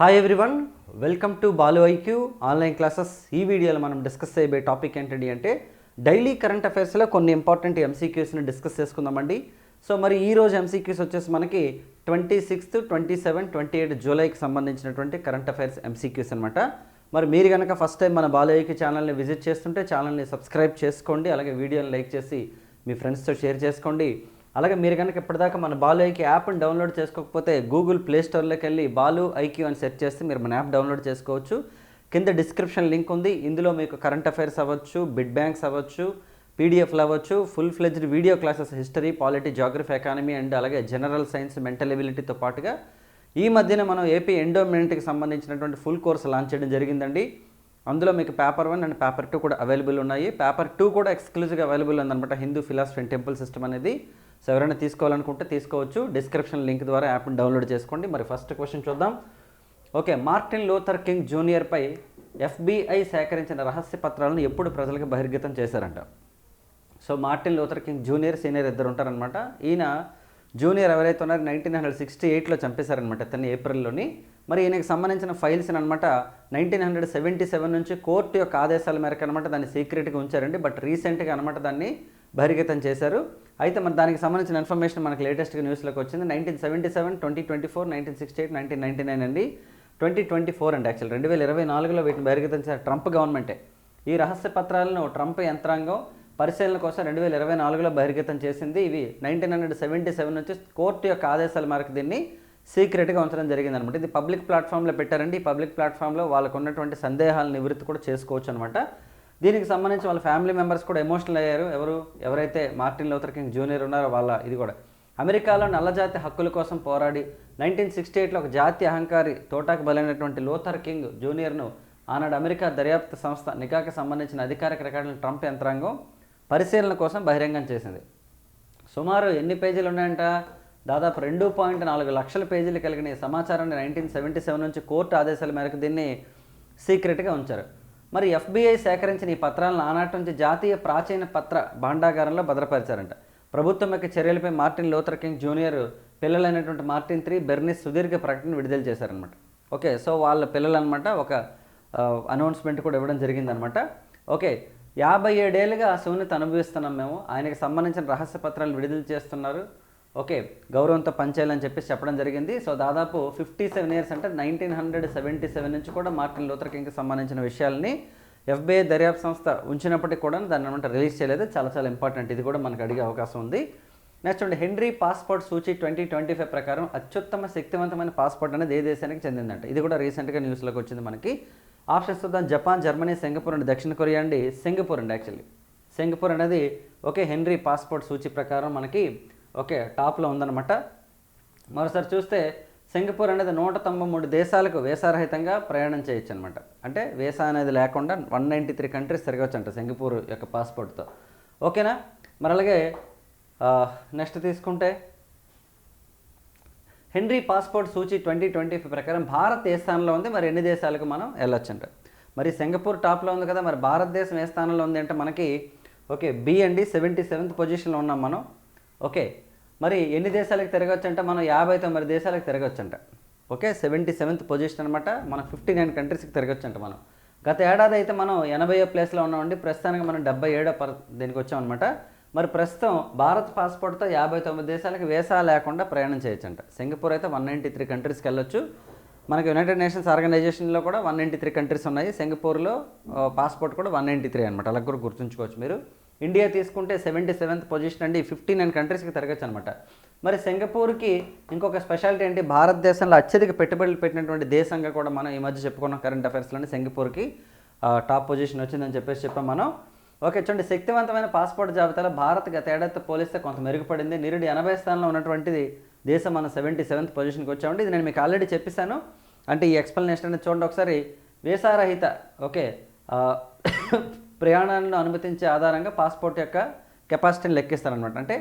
Hi everyone welcome to Balu IQ online classes ఈ వీడియోలో మనం డిస్కస్ చేయబోయే టాపిక్ ఏంటండి అంటే డైలీ కరెంట్ అఫైర్స్లో కొన్ని ఇంపార్టెంట్ ఎంసీక్యూస్ని డిస్కస్ చేసుకుందామండి. సో మరి ఈ రోజు ఎంసీక్యూస్ వచ్చేసి మనకి twenty sixth twenty seven twenty eight జూలైకి సంబంధించినటువంటి కరెంట్ అఫైర్స్ ఎంసీక్యూస్ అనమాట మరి మీరు కనుక ఫస్ట్ టైం మన బాలయ్యకి ఛానల్ని విజిట్ చేస్తుంటే ఛానల్ని సబ్స్క్రైబ్ చేసుకోండి అలాగే వీడియోని లైక్ చేసి మీ ఫ్రెండ్స్తో షేర్ చేసుకోండి. అలాగే మీరు కనుక ఇప్పటిదాకా మన బాలు ఐక్యూ యాప్ని డౌన్లోడ్ చేసుకోకపోతే గూగుల్ ప్లే స్టోర్లోకి వెళ్ళి బాలు ఐక్యూ అని సెర్చ్ చేస్తే మీరు మన యాప్ డౌన్లోడ్ చేసుకోవచ్చు. కింద డిస్క్రిప్షన్ లింక్ ఉంది. ఇందులో మీకు కరెంట్ అఫైర్స్ అవ్వచ్చు బిడ్ బ్యాంక్స్ అవ్వచ్చు పీడిఎఫ్లు అవ్వచ్చు full fledged video classes history polity geography economy and అలాగే జనరల్ సైన్స్ మెంటల్ ఎబిలిటీతో పాటుగా ఈ మధ్యన మనం ఏపీ ఎండోమెంట్కి సంబంధించినటువంటి ఫుల్ కోర్స్ లాంచ్ చేయడం జరిగిందండి. అందులో మీకు paper one and paper two కూడా అవైలబుల్ ఉన్నాయి. పేపర్ టూ కూడా ఎక్స్క్లూజివ్గా అవైలబుల్ ఉందన్నమాట. Hindu philosophy and temple system అనేది. సో ఎవరైనా తీసుకోవాలనుకుంటే తీసుకోవచ్చు. డిస్క్రిప్షన్ లింక్ ద్వారా యాప్ని డౌన్లోడ్ చేసుకోండి. మరి ఫస్ట్ క్వశ్చన్ చూద్దాం. ఓకే మార్టిన్ లూథర్ కింగ్ జూనియర్పై ఎఫ్బిఐ సేకరించిన రహస్య పత్రాలను ఎప్పుడు ప్రజలకు బహిర్గతం చేశారంట? So Martin Luther King junior senior ఇద్దరు ఉంటారనమాట ఈయన జూనియర్ ఎవరైతే ఉన్నారో నైన్టీన్ హండ్రెడ్ సిక్స్టీ ఎయిట్లో చంపేశారనమాట తన ఏప్రిల్లోని మరి ఈయనకి సంబంధించిన ఫైల్స్ అనమాట నైన్టీన్ హండ్రెడ్ సెవెంటీ సెవెన్ నుంచి కోర్టు యొక్క ఆదేశాల మేరకు అనమాట దాన్ని సీక్రెట్గా ఉంచారండి. బట్ రీసెంట్గా అనమాట దాన్ని బహిర్గతం చేశారు. అయితే మరి దానికి సంబంధించిన ఇన్ఫర్మేషన్ మనకి లేటెస్ట్గా న్యూస్లోకి వచ్చింది. Nineteen seventy seven twenty twenty four nineteen sixty eight nineteen ninety nine అండి. ట్వంటీ ట్వంటీ ఫోర్ అండి యాక్చువల్ రెండు వేల ఇరవై నాలుగులో వీటిని బహిర్గతం చేశారు ట్రంప్ గవర్నమెంటే ఈ రహస్య పత్రాలను ట్రంప్ యంత్రాంగం పరిశీలన కోసం రెండు వేల ఇరవై నాలుగులో బహిర్గతం చేసింది. ఇవి నైన్టీన్ హండ్రెడ్ సెవెంటీ సెవెన్ నుంచి కోర్టు యొక్క ఆదేశాల మేరకు దీన్ని సీక్రెట్గా ఉంచడం జరిగింది అనమాట ఇది పబ్లిక్ ప్లాట్ఫామ్లో పెట్టారండి. ఈ పబ్లిక్ ప్లాట్ఫామ్లో వాళ్ళకు ఉన్నటువంటి సందేహాల నివృత్తి కూడా చేసుకోవచ్చు అనమాట దీనికి సంబంధించి వాళ్ళ ఫ్యామిలీ మెంబర్స్ కూడా ఎమోషనల్ అయ్యారు. ఎవరు ఎవరైతే మార్టిన్ లూథర్ కింగ్ జూనియర్ ఉన్నారో వాళ్ళ ఇది కూడా. అమెరికాలో నల్లజాతి హక్కుల కోసం పోరాడి నైన్టీన్ సిక్స్టీ ఎయిట్లో ఒక జాతి అహంకారి తోటాకు బలైనటువంటి లూథర్ కింగ్ జూనియర్ను ఆనాడు అమెరికా దర్యాప్తు సంస్థ నికాకి సంబంధించిన అధికారిక రికార్డులను ట్రంప్ యంత్రాంగం పరిశీలన కోసం బహిరంగం చేసింది. సుమారు ఎన్ని పేజీలు ఉన్నాయంట? దాదాపు రెండు పాయింట్ నాలుగు లక్షల పేజీలు కలిగిన ఈ సమాచారాన్ని నైన్టీన్ సెవెంటీ సెవెన్ నుంచి కోర్టు ఆదేశాల మేరకు దీన్ని సీక్రెట్గా ఉంచారు. మరి ఎఫ్బీఐ సేకరించిన ఈ పత్రాలను ఆనాటి నుంచి జాతీయ ప్రాచీన పత్ర భాండాగారంలో భద్రపరిచారంట. ప్రభుత్వం యొక్క చర్యలపై మార్టిన్ లూథర్ కింగ్ జూనియర్ పిల్లలైనటువంటి మార్టిన్ త్రీ బెర్నిస్ సుదీర్ఘ ప్రకటన విడుదల చేశారనమాట ఓకే సో వాళ్ళ పిల్లలు అనమాట ఒక అనౌన్స్మెంట్ కూడా ఇవ్వడం జరిగిందనమాట ఓకే యాభై ఏడేళ్ళుగా ఆ అనుభవిస్తున్నాం మేము. ఆయనకు సంబంధించిన రహస్య పత్రాలు విడుదల చేస్తున్నారు. ఓకే గౌరవంతో పనిచేయాలని చెప్పేసి చెప్పడం జరిగింది. సో దాదాపు ఫిఫ్టీ సెవెన్ ఇయర్స్ అంటే నైన్టీన్ హండ్రెడ్ సెవెంటీ సెవెన్ నుంచి కూడా మార్టిన్ లూథర్ కింగ్కి సంబంధించిన విషయాల్ని ఎఫ్బిఐ దర్యాప్తు సంస్థ ఉంచినప్పటికీ కూడా దాన్ని అనమాట రిలీజ్ చేయలేదు. చాలా చాలా ఇంపార్టెంట్. ఇది కూడా మనకు అడిగే అవకాశం ఉంది. నెక్స్ట్ చూడండి హెన్రీ పాస్పోర్ట్ సూచి ట్వంటీ ట్వంటీ ఫైవ్ ప్రకారం అత్యుత్తమ శక్తివంతమైన పాస్పోర్ట్ అనేది ఏ దేశానికి చెందిందంట? ఇది కూడా రీసెంట్గా న్యూస్లోకి వచ్చింది మనకి. ఆప్షన్స్ చూద్దాం. జపాన్ జర్మనీ సింగపూర్ అండి దక్షిణ కొరియా అండి. సింగపూర్ అండి యాక్చువల్లీ. సింగపూర్ అనేది ఓకే హెన్రీ పాస్పోర్ట్ సూచి ప్రకారం మనకి ఓకే టాప్లో ఉందన్నమాట. మరోసారి చూస్తే సింగపూర్ అనేది నూట తొంభై మూడు దేశాలకు వేసారహితంగా ప్రయాణం చేయొచ్చు అనమాట అంటే వేసా అనేది లేకుండా వన్ నైంటీ త్రీ కంట్రీస్ తిరగవచ్చు అంట సింగపూర్ యొక్క పాస్పోర్ట్తో. ఓకేనా? మరి అలాగే నెక్స్ట్ తీసుకుంటే హెన్రీ పాస్పోర్ట్ సూచి ట్వంటీ ట్వంటీ ఫైవ్ ప్రకారం భారత్ ఏ స్థానంలో ఉంది? మరి ఎన్ని దేశాలకు మనం వెళ్ళొచ్చంట? మరి సింగపూర్ టాప్లో ఉంది కదా మరి భారతదేశం ఏ స్థానంలో ఉంది అంటే మనకి ఓకే బి అండి సెవెంటీ సెవెంత్ పొజిషన్లో ఉన్నాం మనం. ఓకే. మరి ఎన్ని దేశాలకు తిరగచ్చు అంటే మనం యాభై తొమ్మిది దేశాలకు తిరగచ్చంట. ఓకే సెవెంటీ సెవెంత్ పొజిషన్ అనమాట మనం ఫిఫ్టీ నైన్ కంట్రీస్కి తిరగొచ్చంట మనం. గత ఏడాది అయితే మనం ఎనభైయో ప్లేస్లో ఉన్నామండి. ప్రస్తుతానికి మనం డెబ్బై ఏడో పర్ దీనికి వచ్చామన్నమాట. మరి ప్రస్తుతం భారత్ పాస్పోర్ట్తో యాభై తొమ్మిది దేశాలకు వీసా లేకుండా ప్రయాణం చేయొచ్చంట. సింగపూర్ అయితే వన్ నైంటీ త్రీ కంట్రీస్కి వెళ్ళొచ్చు. మనకి యునైటెడ్ నేషన్స్ ఆర్గనైజేషన్లో కూడా వన్ నైంటీ త్రీ కంట్రీస్ ఉన్నాయి. సింగపూర్లో పాస్పోర్ట్ కూడా వన్ నైంటీ త్రీ అనమాట అలా కూడా గుర్తుంచుకోవచ్చు మీరు. ఇండియా తీసుకుంటే సెవెంటీ సెవెంత్ పొజిషన్ అండి. ఫిఫ్టీ నైన్ కంట్రీస్కి తిరగచ్చు అనమాట మరి సింగపూర్కి ఇంకొక స్పెషాలిటీ ఏంటి? భారతదేశంలో అత్యధిక పెట్టుబడులు పెట్టినటువంటి దేశంగా కూడా మనం ఈ మధ్య చెప్పుకున్నాం కరెంట్ అఫైర్స్లోని సింగపూర్కి టాప్ పొజిషన్ వచ్చిందని చెప్పేసి చెప్పాం మనం. ఓకే చూడండి. శక్తివంతమైన పాస్పోర్ట్ జాబితాలో భారత్ గత ఏడాదితో పోలిస్తే కొంత మెరుగుపడింది. నిరుడు ఎనభై స్థానంలో ఉన్నటువంటిది దేశం మనం సెవెంటీ సెవెంత్ పొజిషన్కి వచ్చామండి. ఇది నేను మీకు ఆల్రెడీ చెప్పేశాను. అంటే ఈ ఎక్స్ప్లెనేషన్ అనేది చూడండి ఒకసారి. వీసారహిత ఓకే ప్రయాణాలను అనుమతించే ఆధారంగా పాస్పోర్ట్ యొక్క కెపాసిటీని లెక్కిస్తారనమాట అంటే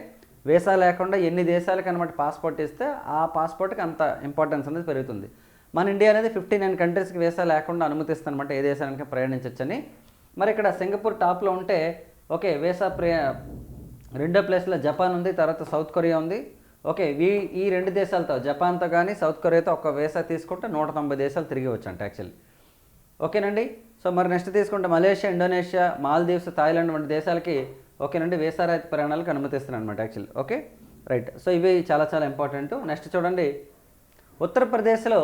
వీసా లేకుండా ఎన్ని దేశాలకు అనమాట పాస్పోర్ట్ ఇస్తే ఆ పాస్పోర్ట్కి అంత ఇంపార్టెన్స్ అనేది పెరుగుతుంది. మన ఇండియా అనేది ఫిఫ్టీ నైన్ కంట్రీస్కి వీసా లేకుండా అనుమతిస్తుందన్నమాట ఏ దేశానికి ప్రయాణించవచ్చని మరి ఇక్కడ సింగపూర్ టాప్లో ఉంటే ఓకే వీసా ప్రయా రెండో ప్లేస్లో జపాన్ ఉంది తర్వాత సౌత్ కొరియా ఉంది. ఓకే వీ ఈ రెండు దేశాలతో జపాన్తో కానీ సౌత్ కొరియాతో ఒక వీసా తీసుకుంటే నూట తొంభై దేశాలు తిరిగి వచ్చంట యాక్చువల్లీ. ఓకేనండి? సో మరి నెక్స్ట్ తీసుకుంటే మలేషియా ఇండోనేషియా మాల్దీవ్స్ థాయిలాండ్ వంటి దేశాలకి ఓకేనండి వీసా ప్రయాణాలకు అనుమతిస్తున్నాను అనమాట యాక్చువల్లీ ఓకే రైట్ సో ఇవి చాలా చాలా ఇంపార్టెంట్ నెక్స్ట్ చూడండి. ఉత్తరప్రదేశ్లో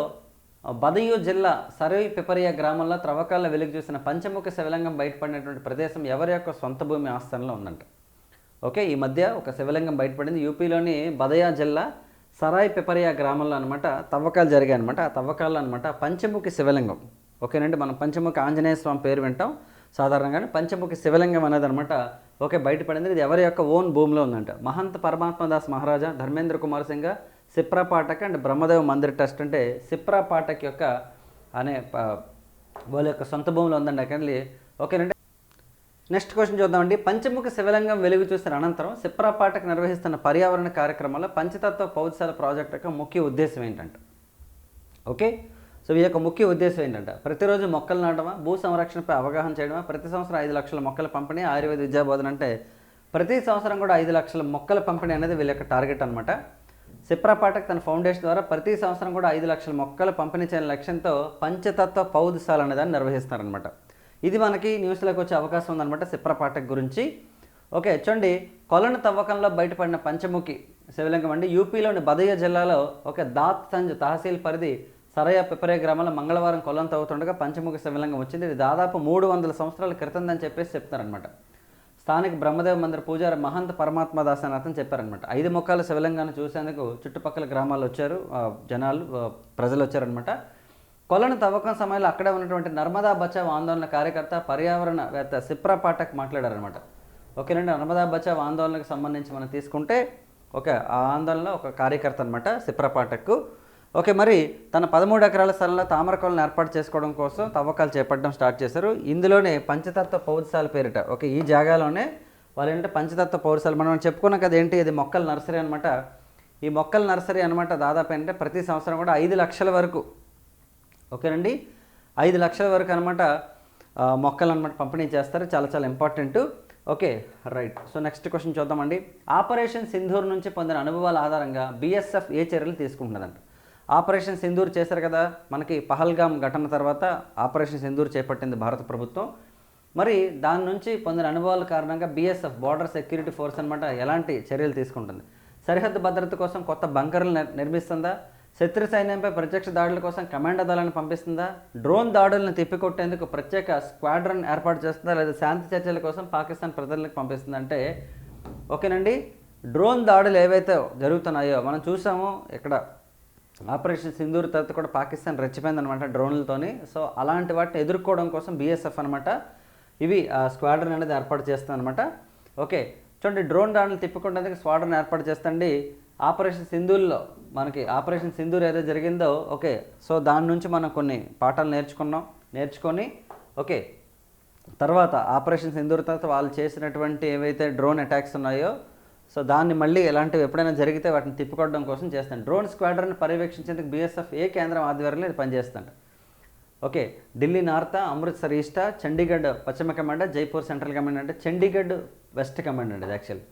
బదయూ జిల్లా సరై పిపరియా గ్రామంలో త్రవ్వకాల్లో వెలుగు చూసిన పంచముఖ శివలింగం బయటపడినటువంటి ప్రదేశం ఎవరి యొక్క సొంత భూమి ఆస్థానంలో ఉందంట. ఓకే ఈ మధ్య ఒక శివలింగం బయటపడింది. యూపీలోని బదయా జిల్లా సరాయ్ పిపరియా గ్రామంలో అనమాట తవ్వకాలు జరిగాయి అనమాట ఆ తవ్వకాల్లో అనమాట పంచముఖి శివలింగం. ఓకేనండి మనం పంచముఖి ఆంజనేయ స్వామి పేరు వింటాం. సాధారణంగానే పంచముఖి శివలింగం అనేది అనమాట ఓకే బయటపడింది ఇది ఎవరి యొక్క ఓన్ భూమిలో ఉందంట. మహంత పరమాత్మదాస్ మహారాజా ధర్మేంద్ర కుమార్ సింగ్ సిప్రా పాఠక్ అండ్ బ్రహ్మదేవ్ మందిర్ ట్రస్ట్ అంటే సిప్రా పాఠక్ యొక్క అనే ప- వాళ్ళ యొక్క సొంత భూమిలో ఉందండి అక్కడ ఓకేనండి నెక్స్ట్ క్వశ్చన్ చూద్దామండి. పంచముఖ శివలింగం వెలుగు చూసిన అనంతరం సిప్రా పాఠక్ నిర్వహిస్తున్న పర్యావరణ కార్యక్రమంలో పంచతత్వ పౌరశాల ప్రాజెక్ట్ యొక్క ముఖ్య ఉద్దేశం ఏంటంటే. ఓకే సో ఈ యొక్క ముఖ్య ఉద్దేశం ఏంటంటే ప్రతిరోజు మొక్కలు నాటమా భూ సంరక్షణపై అవగాహన చేయడమా? ప్రతి సంవత్సరం ఐదు లక్షల మొక్కల పంపిణీ ఆయుర్వేద విద్యాబోధన అంటే ప్రతి సంవత్సరం కూడా ఐదు లక్షల మొక్కల పంపిణీ అనేది వీళ్ళ యొక్క టార్గెట్ అనమాట సిప్రా పాఠక్ తన ఫౌండేషన్ ద్వారా ప్రతి సంవత్సరం కూడా ఐదు లక్షల మొక్కలు పంపిణీ చేయని లక్ష్యంతో పంచతత్వ పౌదశాల అనే దాన్ని నిర్వహిస్తారనమాట ఇది మనకి న్యూస్లోకి వచ్చే అవకాశం ఉందన్నమాట సిప్రా పాఠక్ గురించి. ఓకే చూడండి. కొలను తవ్వకంలో బయటపడిన పంచముఖి శివలింగం అండి. యూపీలోని బదయ్య జిల్లాలో ఒక దాత్ సంజ్ తహసీల్ పరిధి సరయ పిపరే గ్రామంలో మంగళవారం కొలంత తవ్వుతుండగా పంచముఖ శివలింగం వచ్చింది. ఇది దాదాపు మూడు వందల సంవత్సరాల క్రితం అని చెప్పేసి చెప్తారనమాట స్థానిక బ్రహ్మదేవ మందిర పూజారి మహంత్ పరమాత్మ దాస్ అని అతను చెప్పారనమాట ఐదు ముఖాల శివలింగాన్ని చూసేందుకు చుట్టుపక్కల గ్రామాలు వచ్చారు. జనాలు ప్రజలు వచ్చారనమాట కొలను తవ్వకం సమయంలో అక్కడే ఉన్నటువంటి నర్మదా బచావ్ ఆందోళన కార్యకర్త పర్యావరణవేత్త సిప్రా పాఠక్ మాట్లాడారనమాట ఓకేనండి నర్మదా బచావ్ ఆందోళనకు సంబంధించి మనం తీసుకుంటే ఓకే ఆ ఆందోళనలో ఒక కార్యకర్త అనమాట సిప్రా పాఠక్ ఓకే మరి తన పదమూడు ఎకరాల స్థలంలో తామరకొలను ఏర్పాటు చేసుకోవడం కోసం తవ్వకాలు చేపట్టడం స్టార్ట్ చేశారు. ఇందులోనే పంచతత్వ పౌరశాల పేరిట ఓకే ఈ జాగాలోనే వాళ్ళు ఏంటంటే పంచతత్వ పౌరశాల. మనం చెప్పుకున్నాం కదా ఏంటి ఇది మొక్కల నర్సరీ అనమాట ఈ మొక్కల నర్సరీ అనమాట దాదాపు ఏంటంటే ప్రతి సంవత్సరం కూడా ఐదు లక్షల వరకు ఓకేనండి? ఐదు లక్షల వరకు అనమాట మొక్కలు అనమాట పంపిణీ చేస్తారు. చాలా చాలా important. Okay right. So next question చూద్దామండి. ఆపరేషన్ సింధూర్ నుంచి పొందిన అనుభవాల ఆధారంగా బీఎస్ఎఫ్ ఏ చర్యలు తీసుకుంటున్నదంట? ఆపరేషన్ సింధూర్ చేశారు కదా మనకి పహల్గామ్ ఘటన తర్వాత ఆపరేషన్ సింధూర్ చేపట్టింది భారత ప్రభుత్వం. మరి దాని నుంచి పొందిన అనుభవాల కారణంగా బీఎస్ఎఫ్ బార్డర్ సెక్యూరిటీ ఫోర్స్ అనమాట ఎలాంటి చర్యలు తీసుకుంటుంది? సరిహద్దు భద్రత కోసం కొత్త బంకర్లు నిర్మిస్తుందా? శత్రు సైన్యంపై ప్రత్యక్ష దాడుల కోసం కమాండో దళాన్ని పంపిస్తుందా? డ్రోన్ దాడులను తిప్పికొట్టేందుకు ప్రత్యేక స్క్వాడ్రన్ ఏర్పాటు చేస్తుందా? లేదా శాంతి చర్చల కోసం పాకిస్తాన్ ప్రజలకు పంపిస్తుందా? అంటే ఓకేనండి. డ్రోన్ దాడులు ఏవైతే జరుగుతున్నాయో మనం చూసాము. ఇక్కడ ఆపరేషన్ సింధూర్ తర్వాత కూడా పాకిస్తాన్ రెచ్చిపోయిందనమాట డ్రోన్లతోని. సో అలాంటి వాటిని ఎదుర్కోవడం కోసం బీఎస్ఎఫ్ అనమాట ఇవి ఆ స్క్వాడ్రన్ అనేది ఏర్పాటు చేస్తుంది అనమాట ఓకే చూడండి డ్రోన్ దాడులు తిప్పుకోవడానికి స్క్వాడ్రన్ ఏర్పాటు చేస్తండి. ఆపరేషన్ సింధూర్లో మనకి ఆపరేషన్ సింధూర్ ఏదో జరిగిందో ఓకే సో దాని నుంచి మనం కొన్ని పాఠాలు నేర్చుకున్నాం నేర్చుకొని ఓకే. తర్వాత ఆపరేషన్ సింధూర్ తర్వాత వాళ్ళు చేసినటువంటి ఏవైతే డ్రోన్ అటాక్స్ ఉన్నాయో సో దాన్ని మళ్ళీ ఎలాంటివి ఎప్పుడైనా జరిగితే వాటిని తిప్పుకోవడం కోసం చేస్తాను. డ్రోన్ స్క్వాడ్రన్ పర్యవేక్షించేందుకు బీఎస్ఎఫ్ ఏ కేంద్రం ఆధ్వర్యంలో ఇది పనిచేస్తాడు ఓకే ఢిల్లీ నార్తా అమృత్సర్ ఈస్టా చండీగఢ్ పశ్చిమ కమాండ్ జైపూర్ సెంట్రల్ కమాండ్ అంటే చండీగఢ్ వెస్ట్ కమాండ్ అండి యాక్చువల్లీ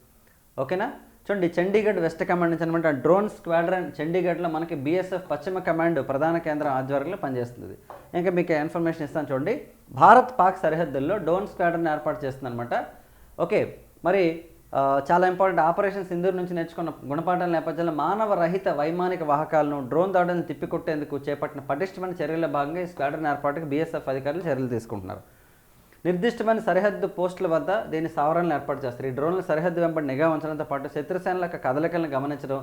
ఓకేనా? చూడండి చండీగఢ్ వెస్ట్ కమాండ్ నుంచి అనమాట డ్రోన్ స్క్వాడ్రన్ చండీగఢ్లో మనకి బీఎస్ఎఫ్ పశ్చిమ కమాండ్ ప్రధాన కేంద్రం ఆధ్వర్యంలో పనిచేస్తుంది. ఇంకా మీకు ఇన్ఫర్మేషన్ ఇస్తాను చూడండి. భారత్ పాక్ సరిహద్దుల్లో డ్రోన్ స్క్వాడ్రన్ ఏర్పాటు చేస్తుంది అనమాట ఓకే మరి చాలా ఇంపార్టెంట్. ఆపరేషన్ సింధూర్ నుంచి నేర్చుకున్న గుణపాఠాల నేపథ్యంలో మానవ రహిత వైమానిక వాహకాలను డ్రోన్ దాడులను తిప్పికొట్టేందుకు చేపట్టిన పటిష్టమైన చర్యల భాగంగా ఈ స్క్వాడ్రన్ ఏర్పాటుకు బీఎస్ఎఫ్ అధికారులు చర్యలు తీసుకుంటున్నారు. నిర్దిష్టమైన సరిహద్దు పోస్టుల వద్ద దీని సవరణలు ఏర్పాటు చేస్తారు. ఈ డ్రోన్ల సరిహద్దు వెంబడి నిఘా ఉంచడంతో పాటు శత్రుసేనల యొక్క కదలికలను గమనించడం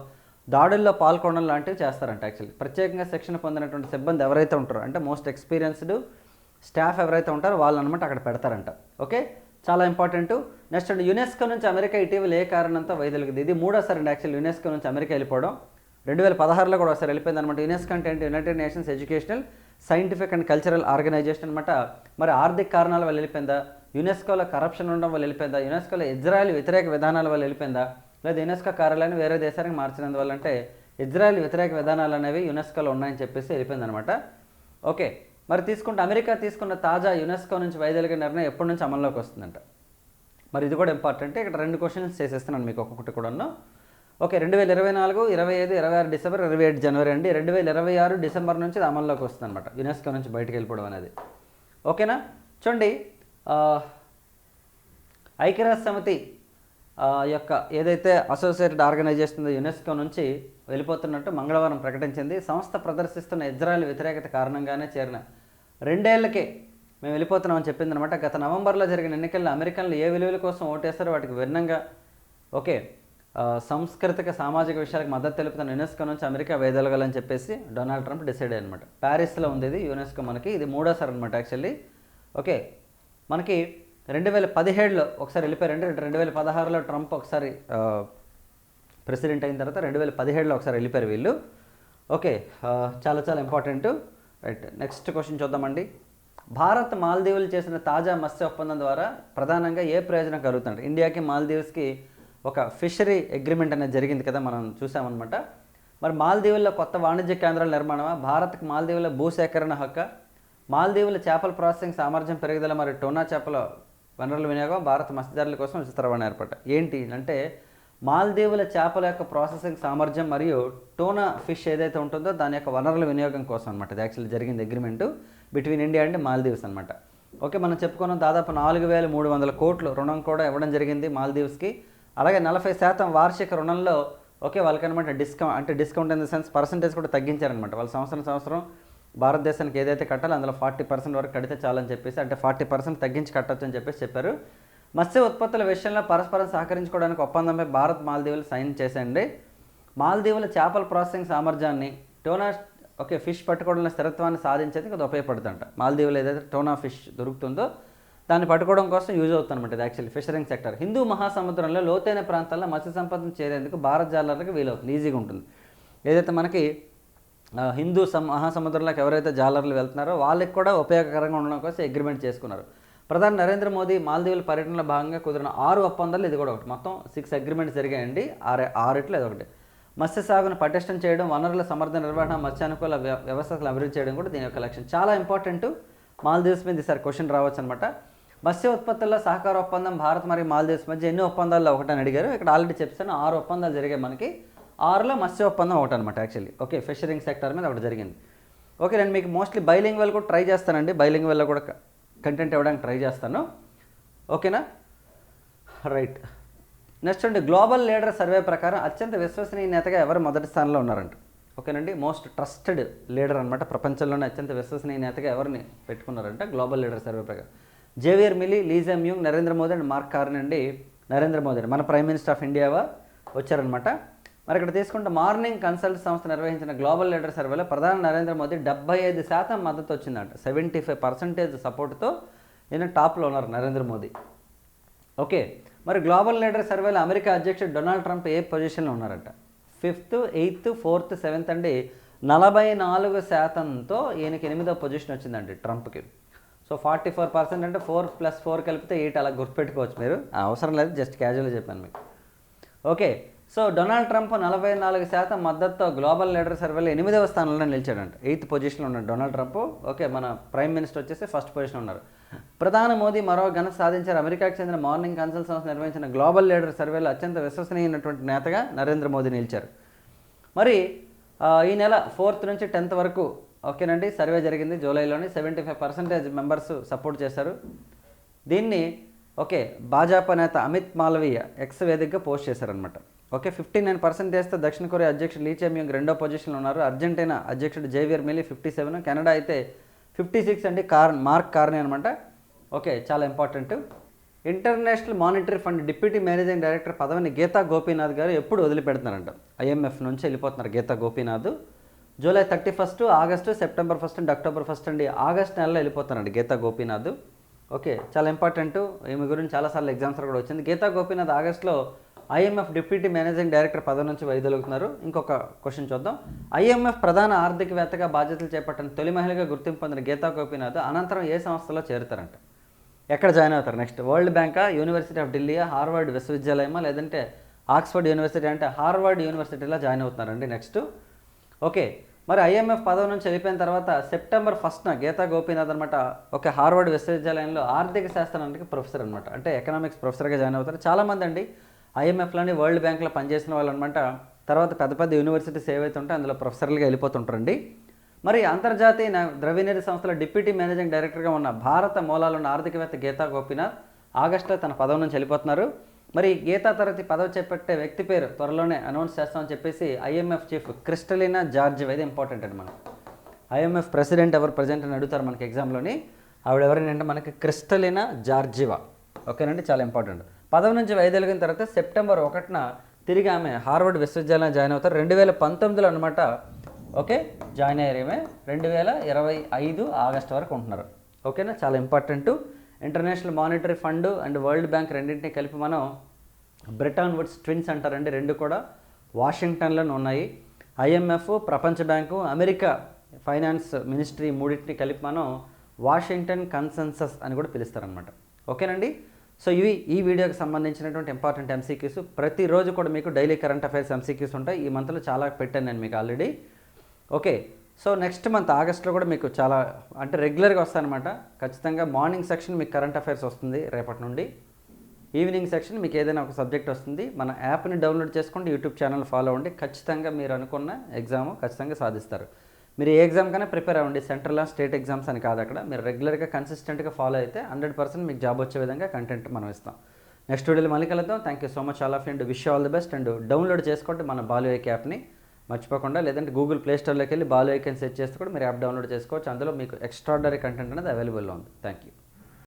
దాడుల్లో పాల్గొనడం లాంటివి చేస్తారంట యాక్చువల్లీ. ప్రత్యేకంగా శిక్షణ పొందినటువంటి సిబ్బంది ఎవరైతే ఉంటారో అంటే మోస్ట్ ఎక్స్పీరియన్స్డ్ స్టాఫ్ ఎవరైతే ఉంటారో వాళ్ళు అనమాట అక్కడ పెడతారంట. ఓకే? చాలా ఇంపార్టెంట్ నెక్స్ట్ అండి యునెస్కో నుంచి అమెరికా ఇటీవల ఏ కారణంతో వైదొలిగింది? ఇది మూడోసారి అండి యాక్చువల్ యునెస్కో నుంచి అమెరికా వెళ్ళిపోవడం. రెండు వేల పదహారులో కూడా ఒకసారి వెళ్ళిపోయింది అనమాట యునెస్కో అంటే United Nations Educational Scientific and Cultural Organization అనమాట మరి ఆర్థిక కారణాల వల్ల వెళ్ళిపోయిందా? యునెస్కోలో కరప్షన్ ఉండడం వల్ల వెళ్ళిపోయిందా? యునెస్కోలో ఇజ్రాయెల్ వ్యతిరేక విధానాల వల్ల వెళ్ళిపోయిందా? లేదా యునెస్కో కార్యాలయాన్ని వేరే దేశానికి మార్చినందువల్ల అంటే ఇజ్రాయెల్ వ్యతిరేక విధానాలు అనేవి యునెస్కోలో ఉన్నాయని చెప్పేసి వెళ్ళిపోయింది అనమాట ఓకే. మరి తీసుకుంటే అమెరికా తీసుకున్న తాజా యునెస్కో నుంచి వైదొలిగే నిర్ణయం ఎప్పటి నుంచి అమల్లోకి వస్తుందంట. మరి ఇది కూడా ఇంపార్టెంట్. ఇక్కడ రెండు క్వశ్చన్స్ చేసేస్తున్నాను మీకు ఒక్కొక్కటి కూడాను. ఓకే రెండు వేల ఇరవై నాలుగు ఇరవై ఐదు ఇరవై ఆరు డిసెంబర్ ఇరవై ఏడు జనవరి అండి. రెండు వేల ఇరవై ఆరు డిసెంబర్ నుంచి ఇది అమల్లోకి వస్తుంది అనమాట యునెస్కో నుంచి బయటకు వెళ్ళిపోవడం అనేది. ఓకేనా? చూడండి ఐక్యరాజ్య సమితి యొక్క ఏదైతే అసోసియేటెడ్ ఆర్గనైజేషన్ యునెస్కో నుంచి వెళ్ళిపోతున్నట్టు మంగళవారం ప్రకటించింది. సంస్థ ప్రదర్శిస్తున్న ఇజ్రాయెల్ వ్యతిరేకత కారణంగానే చేరిన రెండేళ్ళకే మేము వెళ్ళిపోతున్నామని చెప్పింది అనమాట గత నవంబర్లో జరిగిన ఎన్నికల్లో అమెరికన్లు ఏ విలువల కోసం ఓటేస్తారో వాటికి భిన్నంగా ఓకే సంస్కృతిక సాంస్కృతిక సామాజిక విషయాలకు మద్దతు తెలుపుతున్న యునెస్కో నుంచి అమెరికా వేదలగాలని చెప్పేసి డొనాల్డ్ ట్రంప్ డిసైడ్ అనమాట ప్యారిస్లో ఉంది ఇది యునెస్కో మనకి ఇది మూడోసారి అనమాట యాక్చువల్లీ. ఓకే మనకి రెండు వేల పదిహేడులో ఒకసారి వెళ్ళిపోయారంటే రెండు వేల పదహారులో ట్రంప్ ఒకసారి ప్రెసిడెంట్ అయిన తర్వాత రెండు వేల పదిహేడులో ఒకసారి వెళ్ళిపోయారు వీళ్ళు. ఓకే చాలా చాలా ఇంపార్టెంట్. రైట్ నెక్స్ట్ క్వశ్చన్ చూద్దామండి. భారత్ మాల్దీవులు చేసిన తాజా మత్స్య ఒప్పందం ద్వారా ప్రధానంగా ఏ ప్రయోజనం కలుగుతుంది? ఇండియాకి మాల్దీవ్స్కి ఒక ఫిషరీ అగ్రిమెంట్ అనేది జరిగింది కదా మనం చూసామన్నమాట. మరి మాల్దీవుల్లో కొత్త వాణిజ్య కేంద్రాల నిర్మాణమా? భారత్కి మాల్దీవుల భూసేకరణ హక్కు? మాల్దీవుల చేపల ప్రాసెసింగ్ సామర్థ్యం పెరుగుదల మరియు టోనా చేపల వనరుల వినియోగం భారత మత్స్యదారుల కోసం ఉచిత రవాణా ఏర్పాటు. ఏంటి అంటే మాల్దీవుల చేపల యొక్క ప్రాసెసింగ్ సామర్థ్యం మరియు టోనా ఫిష్ ఏదైతే ఉంటుందో దాని యొక్క వనరుల వినియోగం కోసం అనమాట ఇది యాక్చువల్లీ జరిగింది agreement between India and Maldives అనమాట ఓకే మనం చెప్పుకున్నాం దాదాపు నాలుగు వేల మూడు వందల కోట్లు రుణం కూడా ఇవ్వడం జరిగింది మాల్దీవ్స్కి. అలాగే నలభై శాతం వార్షిక రుణంలో ఓకే వాళ్ళకనమాట డిస్కౌంట్ అంటే discount in the sense percentage కూడా తగ్గించారనమాట వాళ్ళ సంవత్సరం సంవత్సరం భారతదేశానికి ఏదైతే కట్టాలో అందులో ఫార్టీ పర్సెంట్ వరకు కడితే చాలని చెప్పేసి అంటే ఫార్టీ పర్సెంట్ తగ్గించి కట్టొచ్చు అని చెప్పేసి చెప్పారు. మత్స్య ఉత్పత్తుల విషయంలో పరస్పరం సహకరించుకోవడానికి ఒప్పందంపై భారత్ మాల్దీవులు సైన్ చేసేయండి మాల్దీవుల చేపల ప్రాసెసింగ్ సామర్థ్యాన్ని టోనా ఓకే ఫిష్ పట్టుకోవడంలో స్థిరత్వాన్ని సాధించేందుకు అది ఉపయోగపడుతుంట మాల్దీవులు ఏదైతే టోనా ఫిష్ దొరుకుతుందో దాన్ని పట్టుకోవడం కోసం యూజ్ అవుతుందన్నమాట ఇది యాక్చువల్లీ ఫిషరింగ్ సెక్టర్. హిందూ మహాసముద్రంలో లోతైన ప్రాంతాల్లో మత్స్య సంపదను చేరేందుకు భారత్ జాలర్లకు వీలవుతుంది ఈజీగా ఉంటుంది. ఏదైతే మనకి హిందూ సమ మహాసముద్రంలోకి ఎవరైతే జాలర్లు వెళ్తున్నారో వాళ్ళకి కూడా ఉపయోగకరంగా ఉండడం కోసం అగ్రిమెంట్ చేసుకున్నారు. ప్రధాని నరేంద్ర మోదీ మాల్దీవుల పర్యటనలో భాగంగా కుదిరిన ఆరు ఒప్పందాలు ఇది కూడా ఒకటి. మొత్తం సిక్స్ అగ్రిమెంట్స్ జరిగాయండి. ఆరు ఆరిట్లో ఇది ఒకటి. మత్స్య సాగును పటిష్టం చేయడం వనరుల సమర్థ నిర్వహణ మత్స్యానుకూల వ్యవస్థలు అభివృద్ధి చేయడం కూడా దీని యొక్క లక్ష్యం. చాలా ఇంపార్టెంట్. మాల్దీవ్స్ మీద ఈసారి క్వశ్చన్ రావచ్చు అనమాట మత్స్య ఉత్పత్తుల్లో సహకార ఒప్పందం భారత్ మరియు మాల్దీవ్స్ మధ్య ఎన్ని ఒప్పందాల్లో ఒకటని అడిగారు. ఇక్కడ ఆల్రెడీ చెప్తాను ఆరు ఒప్పందాలు జరిగాయి మనకి. ఆరులో మత్స్య ఒప్పందం ఒకటి అనమాట యాక్చువల్లీ ఓకే ఫిషరింగ్ సెక్టర్ మీద ఒకటి జరిగింది. ఓకే నేను మీకు మోస్ట్లీ బైలింగ్ వెల్ కూడా ట్రై చేస్తానండి. బైలింగ్ వెల్లో కూడా కంటెంట్ ఇవ్వడానికి ట్రై చేస్తాను. ఓకేనా? రైట్ నెక్స్ట్ అండి గ్లోబల్ లీడర్ సర్వే ప్రకారం అత్యంత విశ్వసనీయ నేతగా ఎవరు మొదటి స్థానంలో ఉన్నారంట? ఓకేనండి మోస్ట్ ట్రస్టెడ్ లీడర్ అనమాట ప్రపంచంలోనే అత్యంత విశ్వసనీయ నేతగా ఎవరిని పెట్టుకున్నారంట? గ్లోబల్ లీడర్ సర్వే ప్రకారం. Javier Milei Lee Jae myung Narendra Modi and Mark Carney అండి. నరేంద్ర మోదీ అండి. మన ప్రైమ్ మినిస్టర్ ఆఫ్ ఇండియా వచ్చారనమాట మరి ఇక్కడ తీసుకుంటే మార్నింగ్ కన్సల్ట్ సంస్థ నిర్వహించిన గ్లోబల్ లీడర్ సర్వేలో ప్రధాని నరేంద్ర మోదీ డెబ్బై ఐదు శాతం మద్దతు వచ్చిందంట. సెవెంటీ ఫైవ్ పర్సెంటేజ్ సపోర్ట్తో ఈయన టాప్లో ఉన్నారు నరేంద్ర మోదీ. ఓకే మరి గ్లోబల్ లీడర్ సర్వేలో అమెరికా అధ్యక్షుడు డొనాల్డ్ ట్రంప్ ఏ పొజిషన్లో ఉన్నారంట? ఫిఫ్త్ ఎయిత్ ఫోర్త్ సెవెంత్ అండి నలభై నాలుగు శాతంతో ఈయనకి ఎనిమిదో పొజిషన్ వచ్చిందండి ట్రంప్కి. సో ఫార్టీ ఫోర్ పర్సెంట్ అంటే ఫోర్ ప్లస్ ఫోర్ కలిపితే ఎయిట్ అలా గుర్తుపెట్టుకోవచ్చు మీరు. అవసరం లేదు జస్ట్ క్యాజువల్గా చెప్పాను మీకు. ఓకే సో డొనాల్డ్ ట్రంప్ నలభై నాలుగు శాతం మద్దతుతో గ్లోబల్ లీడర్ సర్వేలో ఎనిమిదవ స్థానంలో నిలిచాడంట. ఎయిత్ పొజిషన్లో ఉన్నాడు డొనాల్డ్ ట్రంప్. ఓకే మన ప్రైమ్ మినిస్టర్ వచ్చేసి ఫస్ట్ పొజిషన్ ఉన్నారు. ప్రధాని మోదీ మరో ఘనత సాధించారు. అమెరికాకు చెందిన మార్నింగ్ కన్సల్ సంస్థ నిర్వహించిన గ్లోబల్ లీడర్ సర్వేలో అత్యంత విశ్వసనీయమైనటువంటి నేతగా నరేంద్ర మోదీ నిలిచారు. మరి ఈ నెల ఫోర్త్ నుంచి టెన్త్ వరకు ఓకేనండి సర్వే జరిగింది జూలైలోని. Seventy five percentage members support చేశారు. దీన్ని ఓకే భాజపా నేత అమిత్ మాల్వీయ ఎక్స్ వేదికగా పోస్ట్ చేశారనమాట ఓకే ఫిఫ్టీ నైన్ పర్సెంట్ చేస్తే దక్షిణ కొరియా అధ్యక్షుడు లీ చెమ్యూంగ్ రెండో పొజిషన్లో ఉన్నారు. అర్జెంటీనా అధ్యక్షుడు Javier Milei fifty seven Canada అయితే ఫిఫ్టీ సిక్స్ అండి కార్ మార్క్ కార్ని అనమాట ఓకే చాలా important International Monetary Fund deputy managing director పదవిని గీతా గోపీనాథ్ గారు ఎప్పుడు వదిలిపెడుతున్నారంట. ఐఎంఎఫ్ నుంచి వెళ్ళిపోతున్నారు Geeta Gopinath. July thirty first August September first and October first అండి ఆగస్ట్ నెలలో వెళ్ళిపోతున్నారండి గీతా గోపీనాథ్. ఓకే చాలా ఇంపార్టెంట్ ఈమె గురించి చాలాసార్లు ఎగ్జామ్స్ కూడా వచ్చింది. గీతా గోపీనాథ్ ఆగస్ట్లో ఐఎంఎఫ్ డిప్యూటీ మేనేజింగ్ డైరెక్టర్ పదవి నుంచి వైదొలుగుతున్నారు. ఇంకొక క్వశ్చన్ చూద్దాం. ఐఎంఎఫ్ ప్రధాన ఆర్థికవేత్తగా బాధ్యతలు చేపట్టిన తొలి మహిళగా గుర్తింపు పొందిన గీతా గోపీనాథ్ అనంతరం ఏ సంస్థలో చేరుతారంట? ఎక్కడ జాయిన్ అవుతారు నెక్స్ట్? వరల్డ్ బ్యాంకా యూనివర్సిటీ ఆఫ్ ఢిల్లీయా హార్వర్డ్ విశ్వవిద్యాలయమా లేదంటే ఆక్స్ఫర్డ్ యూనివర్సిటీ అంటే హార్వర్డ్ యూనివర్సిటీలో జాయిన్ అవుతున్నారండి నెక్స్ట్. ఓకే మరి ఐఎంఎఫ్ పదవి నుంచి వెళ్ళిపోయిన తర్వాత సెప్టెంబర్ ఫస్ట్న గీతా గోపీనాథ్ అనమాట ఓకే హార్వర్డ్ విశ్వవిద్యాలయంలో ఆర్థిక శాస్త్రానికి ప్రొఫెసర్ అనమాట అంటే ఎకనామిక్స్ ప్రొఫెసర్గా జాయిన్ అవుతారు. చాలామంది అండి ఐఎంఎఫ్లోని వరల్డ్ బ్యాంక్లో పనిచేసిన వాళ్ళు అనమాట తర్వాత పెద్ద పెద్ద యూనివర్సిటీస్ ఏవైతే ఉంటే అందులో ప్రొఫెసర్లుగా వెళ్ళిపోతుంటారండి. మరి అంతర్జాతీయ ద్రవ్యనిధి సంస్థల డిప్యూటీ మేనేజింగ్ డైరెక్టర్గా ఉన్న భారత మూలాలు ఉన్న ఆర్థికవేత్త గీతా గోపీనాథ్ ఆగస్టులో తన పదవి నుంచి వెళ్ళిపోతున్నారు. మరి గీతా తరగతి పదవి చేపట్టే వ్యక్తి పేరు త్వరలోనే అనౌన్స్ చేస్తామని చెప్పేసి ఐఎంఎఫ్ చీఫ్ క్రిస్టలినా జార్జ్ ఇది ఇంపార్టెంట్ అండి మనం ఐఎంఎఫ్ ప్రెసిడెంట్ ఎవరు ప్రజెంట్ అని అడుగుతారు మనకి ఎగ్జామ్లోని ఆవిడ ఎవరైనా మనకి క్రిస్టలినా జార్జివా. ఓకేనండి? చాలా ఇంపార్టెంట్ పదవి నుంచి వైదొలిగిన తర్వాత సెప్టెంబర్ ఒకటిన తిరిగి ఆమె హార్వర్డ్ విశ్వవిద్యాలయం జాయిన్ అవుతారు. రెండు వేల పంతొమ్మిదిలో అనమాట ఓకే జాయిన్ అయ్యారేమే రెండు వేల ఇరవై ఐదు ఆగస్ట్ వరకు ఉంటున్నారు. ఓకేనా? చాలా important. International Monetary Fund and World Bank రెండింటిని కలిపి మనం బ్రిటాన్ వుడ్స్ ట్విన్స్ అంటారండి. రెండు కూడా వాషింగ్టన్లోనే ఉన్నాయి. ఐఎంఎఫ్ ప్రపంచ బ్యాంకు అమెరికా ఫైనాన్స్ మినిస్ట్రీ మూడింటిని కలిపి మనం వాషింగ్టన్ కన్సెన్సస్ అని కూడా పిలుస్తారనమాట ఓకేనండి? సో ఇవి ఈ వీడియోకి సంబంధించినటువంటి ఇంపార్టెంట్ ఎంసీక్యూస్ ప్రతిరోజు కూడా మీకు డైలీ కరెంట్ అఫైర్స్ ఎంసీక్యూస్ ఉంటాయి. ఈ మంత్లో చాలా పెట్టాను నేను మీకు already okay so next month ఆగస్ట్లో కూడా మీకు చాలా అంటే రెగ్యులర్గా వస్తాయన్నమాట ఖచ్చితంగా మార్నింగ్ సెక్షన్ మీకు కరెంట్ అఫైర్స్ వస్తుంది రేపటి నుండి. ఈవినింగ్ సెక్షన్ మీకు ఏదైనా ఒక సబ్జెక్ట్ వస్తుంది. మన యాప్ని డౌన్లోడ్ చేసుకోండి యూట్యూబ్ ఛానల్ ఫాలో అవ్వండి. ఖచ్చితంగా మీరు అనుకున్న ఎగ్జామ్ ఖచ్చితంగా సాధిస్తారు. మీరు ఏ ఎగ్జామ్ కన్నా ప్రిపేర్ అవ్వండి. సెంట్రల్ స్టేట్ ఎగ్జామ్స్ అని కాదు అక్కడ. మీరు రెగ్యులర్గా కన్సిస్టెంట్గా ఫాలో అయితే హండ్రెడ్ పర్సెంట్ మీకు జాబ్ వచ్చే విధంగా కంటెంట్ మనం ఇస్తాం. నెక్స్ట్ వీడియోలో మళ్ళీ కలుద్దాం. Thank you so much all of and wish all the best and download చేసుకోండి మన బాలు యాప్ని మర్చిపోకుండా లేదంటే గూగుల్ ప్లే స్టోర్లోకి వెళ్ళి బాలు అని సెర్చ్ చేస్తే కూడా మీరు యాప్ డౌన్లోడ్ చేసుకోవచ్చు. అందులో మీకు ఎక్స్ట్రాడనరీ కంటెంట్ అనేది అవైలబుల్లో ఉంది. Thank you